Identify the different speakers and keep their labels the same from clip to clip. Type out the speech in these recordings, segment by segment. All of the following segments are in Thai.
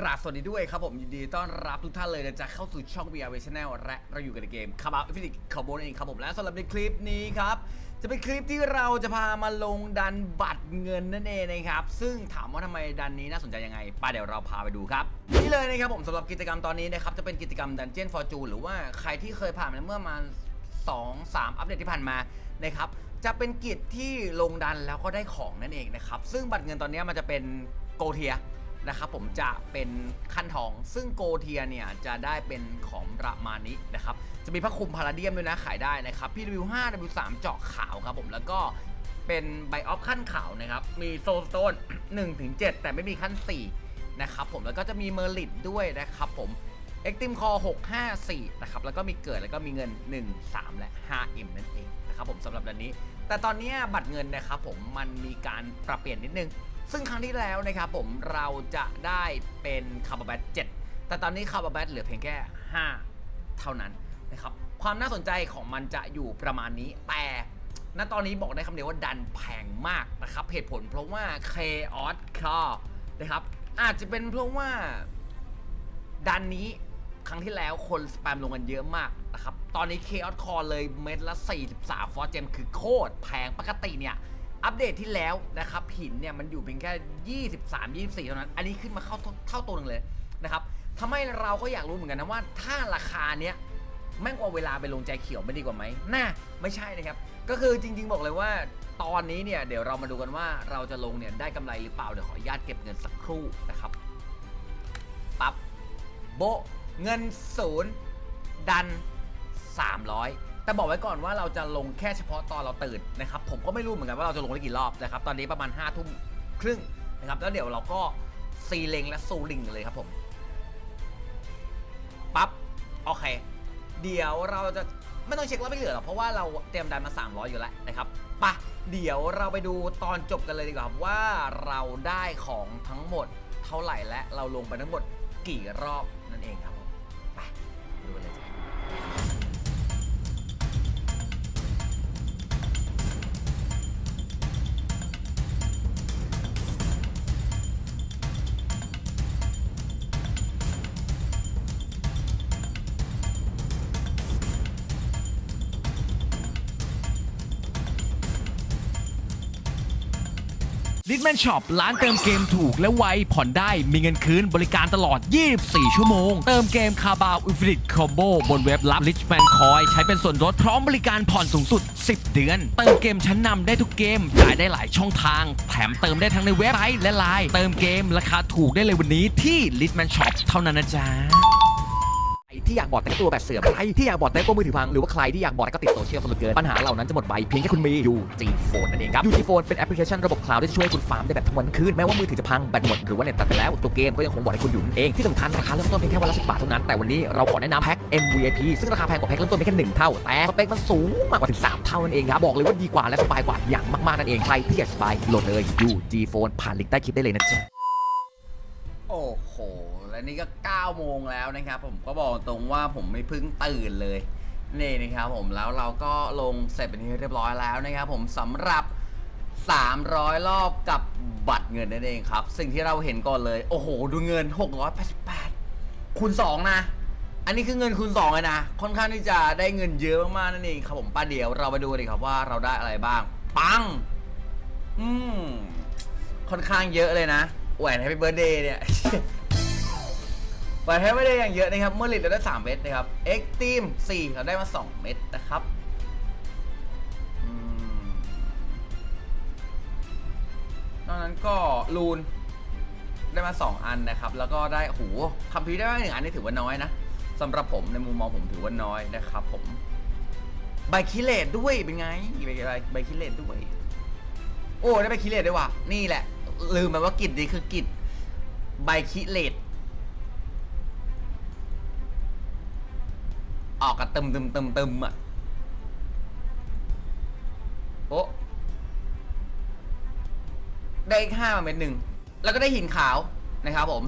Speaker 1: กราบสวัสดีด้วยครับผมยินดีต้อนรับทุกท่านเลยนะจะเข้าสู่ช่อง VR Channel และเราอยู่กันในเกมคาบาฟิสิกคาร์บอนเองครับผมและสำหรับในคลิปนี้ครับ จะเป็นคลิปที่เราจะพามาลงดันบัตรเงินนั่นเองนะครับ ซึ่งถามว่าทำไมดันนี้น่าสนใจยังไงไป้าเดี๋ยวเราพาไปดูครับ นี่เลยนะครับผมสำหรับกิจกรรมตอนนี้นะครับจะเป็นกิจกรรม Dungeon Fortune หรือว่าใครที่เคยผ่านมาเมื่อมา2 3 อัปเดตที่ผ่านมานะครับจะเป็นกิจที่ลงดันแล้วก็ได้ของนั่นเองนะครับซึ่งบัตรเงินตอนนี้มันจะเป็นโกเทีย นะครับผมจะเป็นขั้นทอง ซึ่งโกเทียเนี่ยจะได้เป็นของประมาณนี้นะครับ จะมีพระคุมพาราเดียมด้วยนะขายได้นะครับ PW5 W3 เจาะขาวครับผมแล้วก็เป็นไบออฟขั้นขาวนะครับ มีโซลสโตน1ถึง7แต่ไม่มีขั้น 4 นะครับผมแล้วก็จะมีเมอร์ลิตด้วยนะครับผมเอ็กติมคอ654 นะครับ แล้วก็มีเกิดแล้วก็มีเงิน 1 3 และ 5M นั่นเองนะครับผมสำหรับดันนี้ แต่ตอนนี้บัตรเงินนะครับผมมันมีการปรับเปลี่ยนนิดนึง ซึ่งครั้งที่แล้วนะครับผมเราจะได้เป็นคาร์บ a แบท7แต่ตอนนี้คาร์บ a แบทเหลือเพียงแค่ 5 เท่านั้นนะครับความน่าสนใจของมันจะอยู่ประมาณนี้ แต่ณตอนนี้บอกได้คำเดียวว่าดันแพงมากนะครับเหตุผลเพราะว่า Chaos Claw นะครับอาจจะเป็นเพราะว่าดันนี้ครั้งที่แล้วคนสแปมลงกันเยอะมากนะครับ ตอนนี้ Chaos Core เลยเม็ดละ 43 ฟอร์เจมคือโคตรแพงปกติเนี่ย อัปเดตที่แล้วนะครับหินเนี่ยมันอยู่เพียงแค่ 23 24 เท่านั้น อันนี้ขึ้นมาเข้าเท่าตัวหนึงเลยนะครับทำให้เราก็อยากรู้เหมือนกันนะว่าถ้าราคาเนี้ยแม่งกว่าเวลาไปลงใจเขียวไม่ดีกว่าไหมน่าไม่ใช่นะครับ ก็คือจริง ๆ บอกเลยว่าตอนนี้เนี่ยเดี๋ยวเรามาดูกันว่าเราจะลงเนี่ยได้กำไรหรือเปล่าเดี๋ยวขออนุญาตเก็บเงินสักครู่นะครับปั๊บโบเงินศูนย์ดัน 300 แต่บอกไว้ก่อนว่าเราจะลงแค่เฉพาะตอนเราตื่นนะครับ ผมก็ไม่รู้เหมือนกันว่าเราจะลงได้กี่รอบนะครับ ตอนนี้ประมาณ5้าทุ่มครึ่งนะครับ แล้วเดี๋ยวเราก็ซีเลงและซูลิงกันเลยครับผม ปั๊บ โอเค เดี๋ยวเราจะไม่ต้องเช็ครอบไม่เหลือหรอกเพราะว่าเราเตรียมดันมา 300 อยู่แล้วนะครับไปะเดี๋ยวเราไปดูตอนจบกันเลยดีกว่าครับว่าเราได้ของทั้งหมดเท่าไหร่และเราลงไปทั้งหมดกี่รอบนั่นเองครับ ลิ
Speaker 2: ทแมนช็อปร้านเติมเกมถูกและไวผ่อนได้มีเงินคืนบริการตลอด 24 ชั่วโมง เติมเกมคาบาวอินฟินิตคอมโบบนเว็บรับ Richman Coin ใช้เป็นส่วนลดพร้อมบริการผ่อนสูงสุด 10 เดือน เติมเกมชั้นนำได้ทุกเกมจ่ายได้หลายช่องทาง แถมเติมได้ทั้งในเว็บไซต์และไลน์เติมเกมราคาถูกได้เลยวันนี้ที่ Litman Shop เท่านั้นนะจ๊ะ
Speaker 3: ที่อยากบอดแต่ตัวแบบเสื่อมใครที่อยากบอดแต่ก็มือถือพังหรือว่าใครที่อยากบอดแต่ก็ติดโซเชียลสนุกเกินปัญหาเหล่านั้นจะหมดไปเพียงแค่คุณมี UG Phone นั่นเองครับ UG Phone เป็นแอปพลิเคชันระบบคลาวด์ที่จะช่วยให้คุณฟาร์มได้แบบทั้งวันทั้งคืนแม้ว่ามือถือจะพังแบตหมดหรือว่าเน็ตตัดไปแล้วตัวเกมก็ยังคงบอดให้คุณอยู่นั่นเองที่สำคัญราคาเริ่มต้นเพียงแค่วันละ10บาทเท่านั้นแต่วันนี้เราขอแนะนำแพ็ค MVP ซึ่งราคาแพงกว่าแพ็คเริ่มต้นเพียงแค่หนึ่งเท่าแต่สเปคมันสูงมากกว่าถึงสามเท่านั่นเองครับบอกเลยว่าดีกว่าและสบายกว่าอย่างมากๆนั่นเองใครที่อยากสบายโหลดเลย UG Phone ผ่านลิงก์ใต้คลิปได้เลยนะจ๊ะ
Speaker 1: และนี่ก็9โมงแล้วนะครับ ผมก็บอกตรงว่าผมไม่เพิ่งตื่นเลยนี่นะครับผมแล้วเราก็ลงเสร็จเป็นที่เรียบร้อยแล้วนะครับ ผมสำหรับ 300 รอบกับบัตรเงินนั่นเองครับ สิ่งที่เราเห็นก่อนเลย โอ้โห ดูเงิน 688คูณ2นะ อันนี้คือเงินคูณ2เลยนะ ค่อนข้างที่จะได้เงินเยอะมากๆนั่นเองครับผมป้าเดี๋ยวเราไปดูดีครับว่าเราได้อะไรบ้าง ปัง อืมค่อนข้างเยอะเลยนะแหวน Happy Birthday เนี่ย แหวน Happy Birthday อย่างเยอะนะครับ เมื่อลิตเราได้ 3 เม็ดนะครับ X Team 4เราได้มา 2 เม็ดนะครับอนอกนั้นก็ลูนได้มา 2 อันนะครับ แล้วก็ได้โหคัมภีร์ได้มาหนึ่งอันนี่ถือว่าน้อยนะสำหรับผมในมุมมองผมถือว่าน้อยนะครับ ผมใบคิเลตด้วยเป็นไงใบใบใบคิเลตด้วย โอ้ได้ใบคิเลตด้วยว่ะนี่แหละ ลืมไปว่ากิจนี้คือกิจใบคิเลต ออกกระตึมตึมตึมตึมอะโอ้ได้อีกห้าเม็ดหนึ่ง แล้วก็ได้หินขาวนะครับผม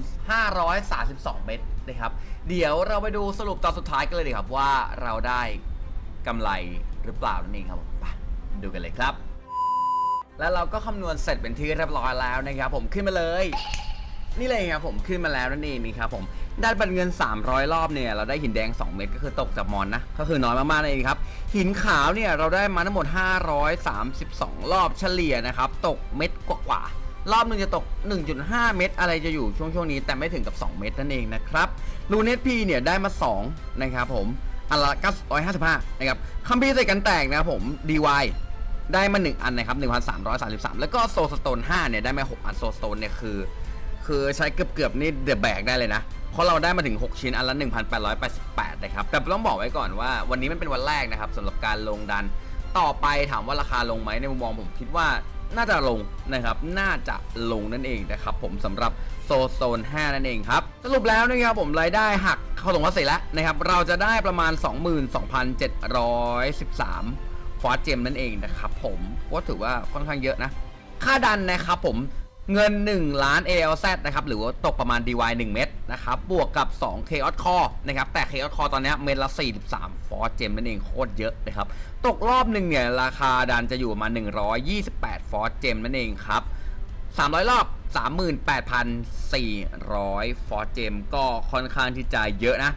Speaker 1: 532 เม็ดนะครับ เดี๋ยวเราไปดูสรุปตอนสุดท้ายกันเลยดีครับว่าเราได้กำไรหรือเปล่านั่นเองครับผมไปดูกันเลยครับ แล้วเราก็คำนวณเสร็จเป็นที่เรียบร้อยแล้วนะครับผมขึ้นมาเลย นี่เลยครับผมขึ้นมาแล้วนั่นเองนี่ครับผมด้านบัตรเงิน 300 รอบเนี่ยเราได้หินแดง 2 เม็ดก็คือตกจากมอนนะก็คือน้อยมากๆนั่นเองครับหินขาวเนี่ยเราได้มาทั้งหมด 532 รอบเฉลี่ยนะครับตกเม็ดกว่าๆรอบหนึ่งจะตก 1.5 เม็ดอะไรจะอยู่ช่วงช่วงนี้แต่ไม่ถึงกับ 2 เม็ดนั่นเองนะครับลูเนตพีเนี่ยได้มา 2 นะครับผมอันละ955 นะครับคัมภีใส่กันแตกนะครับผม DY ได้มา 1 อันนะครับ 1,333 แล้วก็โซสโตน 5 เนี่ย ได้มา 6 อันโซสโตนเนี่ยคือ คือใช้เกือบๆนี่เดอะแบกได้เลยนะ เพราะเราได้มาถึง 6 ชิ้นอันละ 1,888 นะครับ แต่ต้องบอกไว้ก่อนว่าวันนี้มันเป็นวันแรกนะครับสำหรับการลงดัน ต่อไปถามว่าราคาลงไหมในมุมมองผมคิดว่าน่าจะลงนะครับ น่าจะลงนั่นเองนะครับผมสำหรับโซโซน 5 นั่นเองครับ สรุปแล้วนะครับผมรายได้หักเข้าตรงภาษีแล้วนะครับ เราจะได้ประมาณ 22,713 ฟอสเจมนั่นเองนะครับผมก็ถือว่าค่อนข้างเยอะนะ ค่าดันนะครับผม เงิน 1 ล้าน ALZ นะครับ หรือว่าตกประมาณ DY 1 เม็ดนะครับ บวกกับ 2 Chaos Core นะครับ แต่ Chaos Core ตอนนี้เม็ดละ 43ฟอร์เจมนั่นเองโคตรเยอะนะครับ ตกรอบหนึ่งเนี่ย ราคาดันจะอยู่ประมา 128ฟอร์เจมนั่นเองครับ 300 รอบ 38,400ฟอร์เจมก็ค่อนข้างที่จะเยอะนะ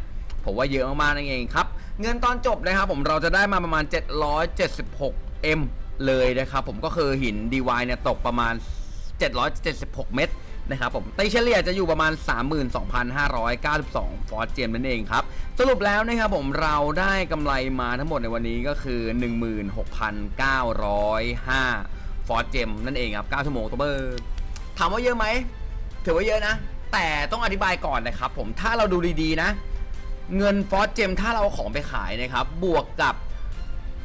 Speaker 1: ผมว่าเยอะมากๆนั่นเองครับ เงินตอนจบนะครับผมเราจะได้มาประมาณ 776 M เลยนะครับผมก็คือหิน DY เนี่ยตกประมาณ 776 เม็ดนะครับผมตีเฉลี่ยจะอยู่ประมาณ 32,592 ฟอร์เจมนั่นเองครับ สรุปแล้วนะครับผมเราได้กำไรมาทั้งหมดในวันนี้ก็คือ 16,905 ฟอร์เจมนั่นเองครับ 9 ชั่วโมงตัวเบอร์ถามว่าเยอะไหมถือว่าเยอะนะ แต่ต้องอธิบายก่อนนะครับผมถ้าเราดูดีๆนะ เงินฟอสเจมถ้าเราเอาของไปขายนะครับ บวกกับ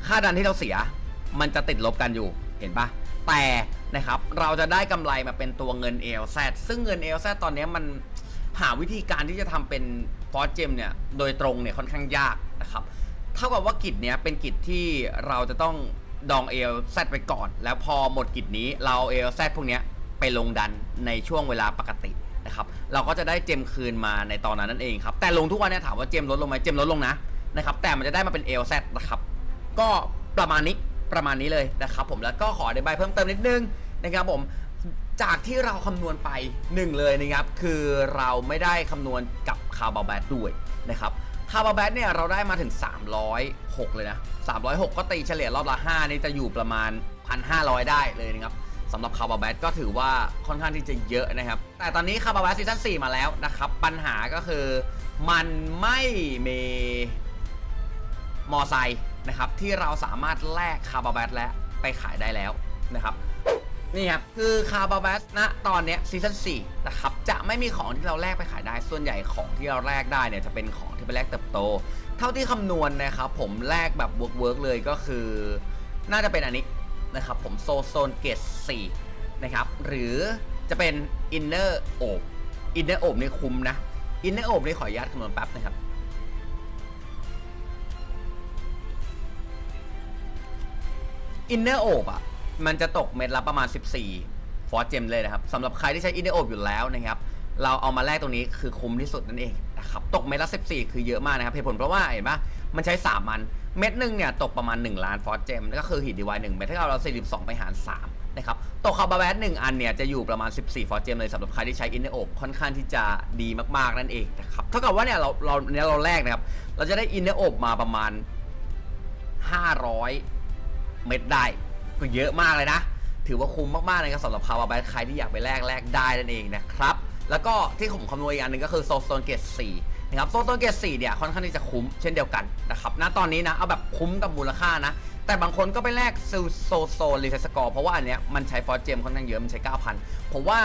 Speaker 1: ค่าดันที่เราเสีย มันจะติดลบกันอยู่ เห็นปะแต่นะครับเราจะได้กำไรมาเป็นตัวเงิน LZ ซึ่งเงิน LZ ตอนนี้มันหาวิธีการที่จะทำเป็นฟอสเจมเนี่ยโดยตรงเนี่ยค่อนข้างยากนะครับเท่ากับว่ากิจเนี้ยเป็นกิจที่เราจะต้องดอง LZ ไปก่อน แล้วพอหมดกิจนี้เราเอา LZ พวกเนี้ยไปลงดันในช่วงเวลาปกตินะครับเราก็จะได้เจมคืนมาในตอนนั้นนั่นเองครับแต่ลงทุกวันเนี่ยถามว่าเจมลดลงไหมเจมลดลงนะนะครับแต่มันจะได้มาเป็น LZ นะครับก็ประมาณนี้ ประมาณนี้เลยนะครับผมแล้วก็ขออธิบายเพิ่มเติมนิดนึงนะครับผมจากที่เราคำนวณไปหนึ่งเลยนะครับคือเราไม่ได้คำนวณกับคาร์บาแบดด้วยนะครับคาร์บาแบดเนี่ยเราได้มาถึง 306 เลยนะ 306 ก็ตีเฉลี่ยรอบละ 5 นี่จะอยู่ประมาณ 1,500 ได้เลยนะครับสำหรับคาร์บาแบดก็ถือว่าค่อนข้างที่จะเยอะนะครับ แต่ตอนนี้คาร์บาแบดซีซั่น4มาแล้วนะครับ ปัญหาก็คือมันไม่มีมอไซค์ นะครับที่เราสามารถแลกคาร์บาแบตและไปขายได้แล้วนะครับนี่ครับคือคาร์บาแบตณตอนนี้ซีซั่น4นะครับจะไม่มีของที่เราแลกไปขายได้ส่วนใหญ่ของที่เราแลกได้เนี่ยจะเป็นของที่ไปแลกเติบโต เท่าที่คำนวณนะครับผมแลกแบบเวิร์กเวิร์กเลยก็คือ น่าจะเป็นอันนี้นะครับผมโซโซนเกต4นะครับหรือจะเป็นอินเนอร์โอบอินเนอร์โอบในคุ้มนะอินเนอร์โอบในขออนุญาตคำนวณแป๊บนะครับ อินเนอร์โอบอะ มันจะตกเม็ดละประมาณ 14 ฟอร์เจมเลยนะครับสำหรับใครที่ใช้อินเนอร์โอบอยู่แล้วนะครับ เราเอามาแลกตรงนี้คือคุ้มที่สุดนั่นเองนะครับ ตกเม็ดละ 14 คือเยอะมากนะครับ เหตุผลเพราะว่าเห็นปะมันใช้ 3 มัน เม็ดหนึ่งเนี่ยตกประมาณ 1 ล้านฟอร์เจมก็คือหินดีวายหนึ่งเม็ดถ้าเรา42 ไปหาร 3 นะครับ ตกคาร์บาแบตหนึ่งอันเนี่ยจะอยู่ประมาณ 14 ฟอร์เจมเลยสำหรับใครที่ใช้อินเนอร์โอบค่อนข้างที่จะดีมากๆนั่นเองนะครับ เท่ากับว่าเนี่ยเราเราเนี่ยเราแลกนะครับ เราจะได้อินเนอร์โอบมาประมาณ 500 เม็ดได้ก็เยอะมากเลยนะ ถือว่าคุ้มมากๆเลยครับสำหรับคาร์บาแบตใครที่อยากไปแลกแลกได้นั่นเองนะครับ แล้วก็ที่ผมคำนวณอีกอันหนึ่งก็คือโซโซนเกต4นะครับโซโซนเกต4เนี่ยค่อนข้างที่จะคุ้มเช่นเดียวกันนะครับณตอนนี้นะเอาแบบคุ้มกับมูลค่านะ แต่บางคนก็ไปแลกโซโซโซรีเซสกอร์เพราะว่าอันเนี้ยมันใช้ฟอร์เจมค่อนข้างเยอะมันใช้ 9,000 ผมว่า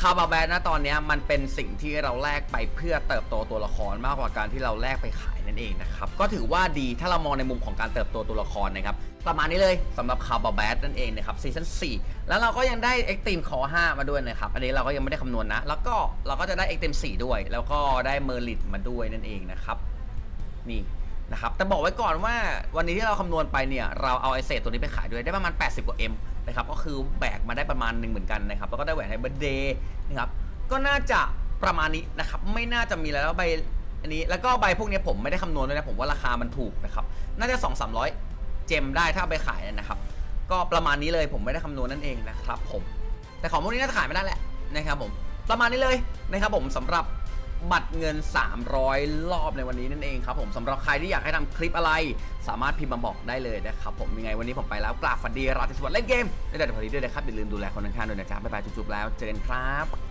Speaker 1: คาร์บาแบนะตอนนี้มันเป็นสิ่งที่เราแลกไปเพื่อเติบโตตัวละครมากกว่าการที่เราแลกไปขายนั่นเองนะครับก็ถือว่าดีถ้าเรามองในมุมของการเติบโตตัวละครนะครับประมาณนี้เลยสำหรับคาร์บาแบทนั่นเองนะครับซีซั่น4แล้วเราก็ยังได้เอ็กตีมคอ5มาด้วยนะครับอันนี้เราก็ยังไม่ได้คำนวณนะแล้วก็เราก็จะได้เอ็กตีม4ด้วย แล้วก็ได้เมอร์ลิตมาด้วยนั่นเองนะครับนี่ นะครับแต่บอกไว้ก่อนว่าวันนี้ที่เราคำนวณไปเนี่ยเราเอาไอเศษตัวนี้ไปขายด้วยได้ประมาณ 80 กว่า M นะครับก็คือแบกมาได้ประมาณหนึ่งเหมือนกันนะครับแล้วก็ได้แหวนไฮเบอร์เดย์นะครับก็น่าจะประมาณนี้นะครับไม่น่าจะมีแล้วใบอันนี้แล้วก็ใบพวกนี้ผมไม่ได้คำนวณด้วยนะผมว่าราคามันถูกนะครับน่าจะ 2 3 0 0 เจมได้ถ้าเอาไปขายนะครับ ก็ประมาณนี้เลยผมไม่ได้คำนวณนั่นเองนะครับผมแต่ของพวกนี้น่าจะขายไม่ได้แหละนะครับผมประมาณนี้เลยนะครับผมสำหรับ บัตรเงิน 300 รอบในวันนี้นั่นเองครับผมสำหรับใครที่อยากให้ทำคลิปอะไร สามารถพิมพ์มาบอกได้เลยนะครับผมยังไงวันนี้ผมไปแล้วกราบฝันดีราตรีสวัสดิ์เล่นเกมได้แต่พอดีด้วยนะครับอย่าลืมดูแลคนข้างๆด้วยนะจ๊ะบ๊ายบายจุ๊บๆแล้วเจอกันครับ